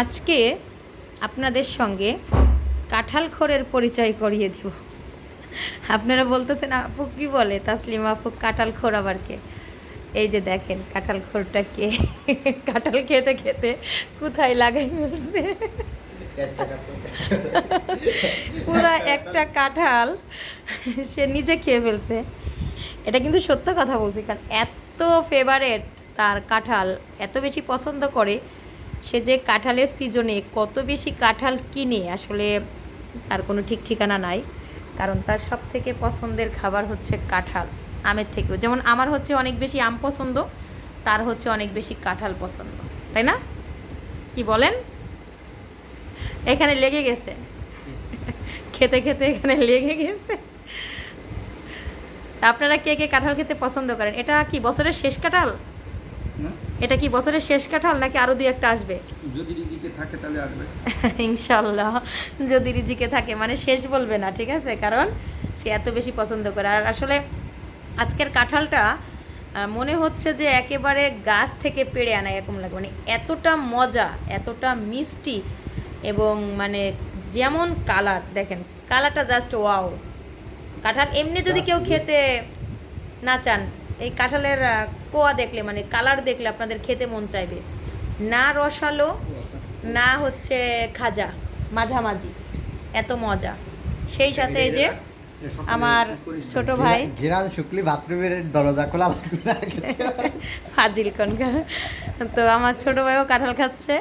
আজকে আপনাদের সঙ্গে কাঁঠাল খোরের পরিচয় করিয়ে দিব। আপনারা বলতেছেন, আপু কি বলে? তাসলিমা আপু, কাঁঠাল খোর আবার কে? এই যে দেখেন, কাঁঠাল খোরটা কে? কাঁঠাল খেতে খেতে কোথায় লাগাই ফেলছে? পুরা একটা কাঁঠাল সে নিজে খেয়ে ফেলছে। এটা কিন্তু সত্য কথা বলছি, কারণ এত ফেভারেট তার কাঁঠাল এত বেশি পছন্দ করে সে যে কাঁঠালের সিজনে কত বেশি কাঁঠাল কিনে আসলে তার কোনো ঠিক ঠিকানা নাই। কারণ তার সব থেকে পছন্দের খাবার হচ্ছে কাঁঠাল আমের থেকেও। যেমন আমার হচ্ছে অনেক বেশি আম পছন্দ তার হচ্ছে অনেক বেশি কাঁঠাল পছন্দ। তাই না? কি বলেন? এখানে লেগে গেছে। খেতে খেতে এখানে লেগে গেছে। আপনারা কে কে কাঁঠাল খেতে পছন্দ করেন? এটা কি বছরের শেষ কাঁঠাল? এটা কি বছরের শেষ কাঁঠাল নাকি আরও দুই একটা আসবে? যদি রিজিকে থাকে তাহলে আসবে। ইনশাল্লাহ যদি রিজিকে থাকে মানে শেষ বলবে না ঠিক আছে? কারণ সে এত বেশি পছন্দ করে। আর আসলে আজকের কাঁঠালটা মনে হচ্ছে যে একেবারে গাছ থেকে পেড়ে আনা এরকম লাগে। মানে এতটা মজা এতটা মিষ্টি এবং মানে যেমন কালার দেখেন কালারটা জাস্ট ওয়াও কাঁঠাল এমনি যদি কেউ খেতে না চান এই কাঁঠালের কোয়া দেখলে মানে কালার দেখলে আপনাদের খেতে মন চাইবে। না রসালো না হচ্ছে খাজা মাঝামাঝি এত মজা। সেই সাথে এই যে আমার ছোট ভাই। ঘিরান শুক্লি বাথরুমের দরজা খোলা ফাজিল কনকার তো আমার ছোট ভাইও কাঁঠাল খাচ্ছে।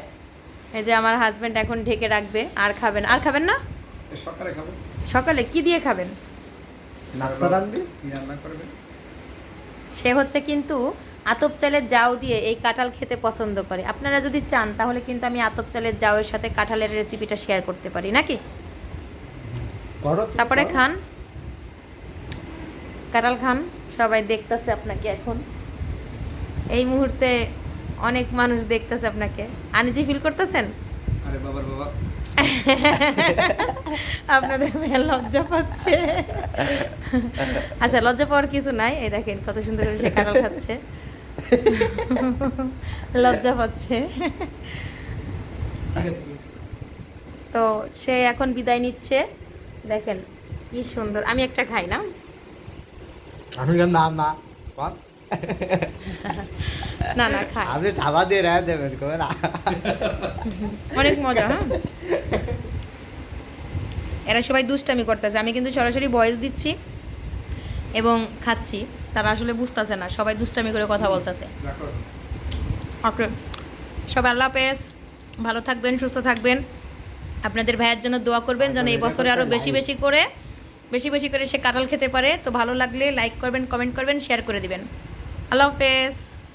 এই যে আমার হাজবেন্ড এখন ঢেকে রাখবে আর খাবেন। আর খাবেন না? সকালে খাব। সকালে কি দিয়ে খাবেন? নাস্তা রান্না করবে সে হচ্ছে কিন্তু আতপ চালের জাউ দিয়ে এই কাঁঠাল খেতে পছন্দ করে। আপনারা যদি চান তাহলে কিন্তু আমি আতপ চালের জাউয়ের সাথে কাঁঠালের রেসিপিটা শেয়ার করতে পারি নাকি? তারপরে খান। কাঁঠাল খান সবাই দেখতেছে আপনাকে এখন। এই মুহূর্তে অনেক মানুষ দেখতেছে আপনাকে। আনিজি ফিল করতেছেন? আরে বাবার বাবা। আপনাদের মেয়ে লজ্জা পাচ্ছে। আচ্ছা লজ্জা পাওয়ার কিছু নাই। এই দেখেন কত সুন্দর করে সে কাঁঠাল খাচ্ছে। লজ্জা পাচ্ছে। তো সে এখন বিদায় নিচ্ছে। দেখেন কি সুন্দর। আমি একটা খাই না? আমি না না। না না খাই আপনি ধাবা দিয়ে রেখে দেবেন কবে না। অনেক মজা হ্যাঁ? এরা সবাই দুষ্টামি করতেছে। আমি কিন্তু সরাসরি ভয়েস দিচ্ছি এবং খাচ্ছি। তারা আসলে বুঝতেছে না সবাই দুষ্টামি করে কথা বলতেছে। ওকে সবাই আল্লাহ হাফেজ। ভালো থাকবেন সুস্থ থাকবেন। আপনাদের ভাইয়ের জন্য দোয়া করবেন যেন এই বছরে আরও বেশি বেশি করে বেশি বেশি করে সে কাঁঠাল খেতে পারে। তো ভালো লাগলে লাইক করবেন কমেন্ট করবেন শেয়ার করে দিবেন। আল্লাহ হাফেজ